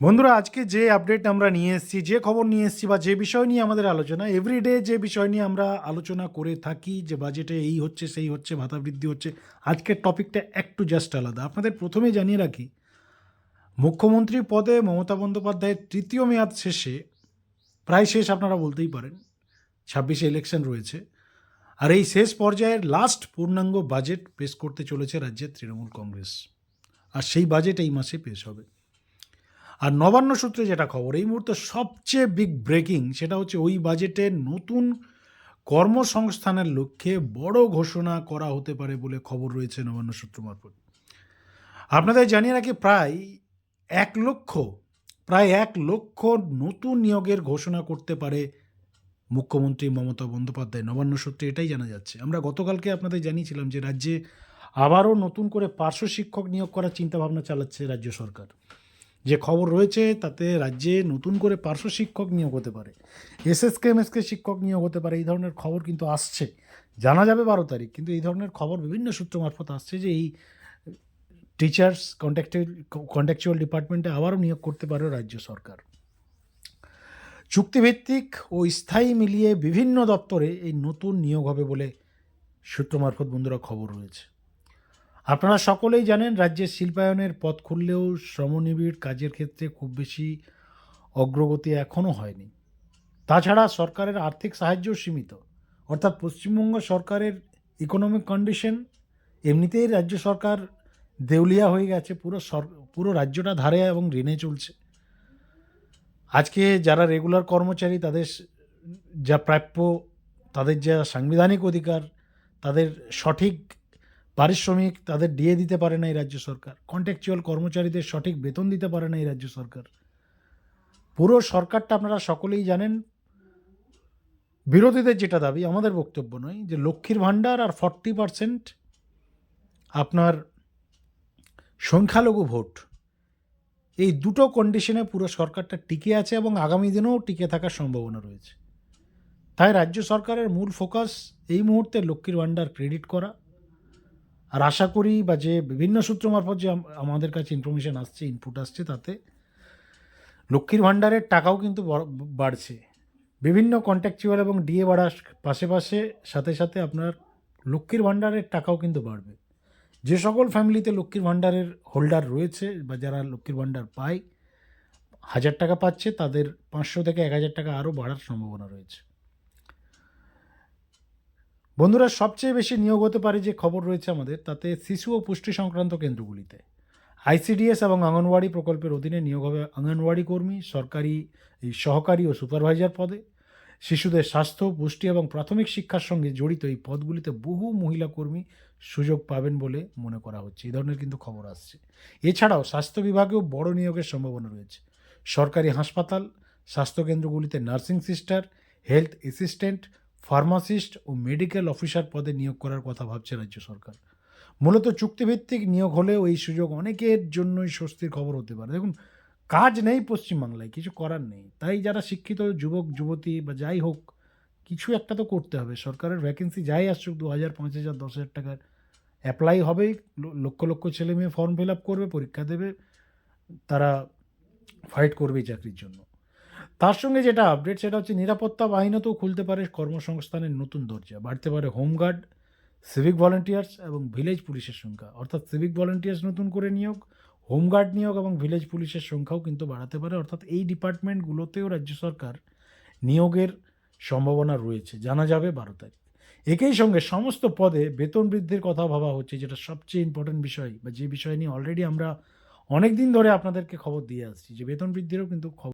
বন্ধুরা, আজকে যে আপডেট আমরা নিয়ে এসেছি, যে খবর নিয়ে এসেছি বা যে বিষয় নিয়ে আমাদের আলোচনা এভরিডে যে বিষয় নিয়ে আমরা আলোচনা করে থাকি, যে বাজেটে এই হচ্ছে, সেই হচ্ছে, ভাতা বৃদ্ধি হচ্ছে, আজকের টপিকটা একটু জাস্ট আলাদা। আপনাদের প্রথমে জানিয়ে রাখি, মুখ্যমন্ত্রী পদে মমতা বন্দ্যোপাধ্যায়ের তৃতীয় মেয়াদ শেষে, প্রায় শেষ আপনারা বলতেই পারেন, ছাব্বিশে ইলেকশন রয়েছে, আর এই শেষ পর্যায়ের লাস্ট পূর্ণাঙ্গ বাজেট পেশ করতে চলেছে রাজ্যের তৃণমূল কংগ্রেস, আর সেই বাজেট এই মাসে পেশ হবে। আর নবান্ন সূত্রে যেটা খবর, এই মুহূর্তে সবচেয়ে বিগ ব্রেকিং সেটা হচ্ছে ওই বাজেটে নতুন কর্মসংস্থানের লক্ষ্যে বড় ঘোষণা করা হতে পারে বলে খবর রয়েছে নবান্ন সূত্র মারফত। আপনাদের জানিয়ে রাখি প্রায় এক লক্ষ, প্রায় এক লক্ষ নতুন নিয়োগের ঘোষণা করতে পারে মুখ্যমন্ত্রী মমতা বন্দ্যোপাধ্যায়। নবান্ন সূত্রে এটাই জানা যাচ্ছে। আমরা গতকালকে আপনাদের জানিয়েছিলাম যে রাজ্যে আবারও নতুন করে পার্শ্ব শিক্ষক নিয়োগ করার চিন্তাভাবনা চালাচ্ছে রাজ্য সরকার। যে খবর রয়েছে তাতে রাজ্যে নতুন করে পার্শ্ব শিক্ষক নিয়োগ হতে পারে এস এস এসএসকে এমএসকে শিক্ষক নিয়োগ হতে পারে, এই ধরনের খবর কিন্তু আসছে। জানা যাবে বারো তারিখ, কিন্তু এই ধরনের খবর বিভিন্ন সূত্র মারফত আসছে যে এই টিচার্স কন্ট্যাক্টুয়াল কন্ট্যাকচুয়াল ডিপার্টমেন্টে আবারও নিয়োগ করতে পারে রাজ্য সরকার। চুক্তিভিত্তিক ও স্থায়ী মিলিয়ে বিভিন্ন দপ্তরে এই নতুন নিয়োগ হবে বলে সূত্র মারফত বন্ধুরা খবর রয়েছে। আপনারা সকলেই জানেন রাজ্যের শিল্পায়নের পথ খুললেও শ্রমনিবিড় কাজের ক্ষেত্রে খুব বেশি অগ্রগতি এখনও হয়নি। তাছাড়া সরকারের আর্থিক সাহায্য সীমিত। অর্থাৎ পশ্চিমবঙ্গ সরকারের ইকোনমিক কন্ডিশন এমনিতেই রাজ্য সরকার দেউলিয়া হয়ে গেছে, পুরো সর, পুরো রাজ্যটা ধারে এবং ঋণে চলছে। আজকে যারা রেগুলার কর্মচারী, তাদের যা প্রাপ্য, তাদের যা সাংবিধানিক অধিকার, তাদের সঠিক পারিশ্রমিক তাদের দিয়ে দিতে পারে না এই রাজ্য সরকার। কন্ট্যাকচুয়াল কর্মচারীদের সঠিক বেতন দিতে পারে না এই রাজ্য সরকার। পুরো সরকারটা আপনারা সকলেই জানেন। বিরোধীদের যেটা দাবি, আমাদের বক্তব্য নয়, যে লক্ষ্মীর ভাণ্ডার আর ফর্টি পারসেন্ট আপনার সংখ্যালঘু ভোট, এই দুটো কন্ডিশনে পুরো সরকারটা টিকে আছে এবং আগামী দিনেও টিকে থাকার সম্ভাবনা রয়েছে। তাই রাজ্য সরকারের মূল ফোকাস এই মুহূর্তে লক্ষ্মীর ভাণ্ডার ক্রেডিট করা। আর আশা করি বা যে বিভিন্ন সূত্র মারফত যে আমাদের কাছে ইনফরমেশন আসছে ইনপুট আসছে তাতে লক্ষ্মীর ভাণ্ডারের টাকাও কিন্তু বাড়ছে। বিভিন্ন কন্ট্যাকচুয়াল এবং ডিএ বাড়ার পাশে পাশে সাথে সাথে আপনার লক্ষ্মীর ভাণ্ডারের টাকাও কিন্তু বাড়বে। যে সকল ফ্যামিলিতে লক্ষ্মীর ভাণ্ডারের হোল্ডার রয়েছে বা যারা লক্ষ্মীর ভাণ্ডার পায়, হাজার টাকা পাচ্ছে, তাদের পাঁচশো থেকে এক হাজার টাকা আরও বাড়ার সম্ভাবনা রয়েছে। বন্ধুরা, সবচেয়ে বেশি নিয়োগ হতে পারে যে খবর রয়েছে আমাদের, তাতে শিশু ও পুষ্টি সংক্রান্ত কেন্দ্রগুলিতে। আইসিডিএস এবং অঙ্গনওয়াড়ি প্রকল্পের অধীনে নিয়োগ হবে অঙ্গনওয়াড়ি কর্মী, সরকারি, এই সহকারী ও সুপারভাইজার পদে। শিশুদের স্বাস্থ্য, পুষ্টি এবং প্রাথমিক শিক্ষার সঙ্গে জড়িত এই পদগুলিতে বহু মহিলা কর্মী সুযোগ পাবেন বলে মনে করা হচ্ছে। এই ধরনের কিন্তু খবর আসছে। এছাড়াও স্বাস্থ্য বিভাগেও বড় নিয়োগের সম্ভাবনা রয়েছে। সরকারি হাসপাতাল স্বাস্থ্যকেন্দ্রগুলিতে nursing sister, health assistant pharmacist ও মেডিকেল অফিসার পদে নিয়োগ করার কথা ভাবছে রাজ্য সরকার। মূলত চুক্তিভিত্তিক নিয়োগ হলেও এই সুযোগ অনেকের জন্যই স্বস্তির খবর হতে পারে। দেখুন, কাজ নেই পশ্চিমবাংলায়, কিছু করার নেই। তাই যারা শিক্ষিত যুবক, যুবতী বা যাই হোক, কিছু একটা তো করতে হবে। সরকারের ভ্যাকেন্সি যাই আসুক, দু হাজার পাঁচ হাজার, দশ হাজার টাকার অ্যাপ্লাই হবেই ল- লক্ষ লক্ষ ছেলে মেয়ে ফর্ম ফিল আপ করবে, পরীক্ষা দেবে, তারা ফাইট করবেই চাকরির জন্য। তার সঙ্গে যেটা আপডেট সেটা হচ্ছে নিরাপত্তা বাহিনীতেও খুলতে পারে কর্মসংস্থানের নতুন দরজা। বাড়তে পারে হোমগার্ড সিভিক ভলেন্টিয়ার্স এবং ভিলেজ পুলিশের সংখ্যা। অর্থাৎ সিভিক ভলেন্টিয়ার্স নতুন করে নিয়োগ হোমগার্ড নিয়োগ এবং ভিলেজ পুলিশের সংখ্যাও কিন্তু বাড়াতে পারে। অর্থাৎ এই ডিপার্টমেন্টগুলোতেও রাজ্য সরকার নিয়োগের সম্ভাবনা রয়েছে। জানা যাবে বারো তারিখ। একই সঙ্গে সমস্ত পদে বেতন বৃদ্ধির কথা ভাবা হচ্ছে, যেটা সবচেয়ে ইম্পর্টেন্ট বিষয় বা যে বিষয় নিয়ে অলরেডি আমরা অনেক দিন ধরে আপনাদেরকে খবর দিয়ে আসছি, যে বেতন বৃদ্ধিরও কিন্তু খবর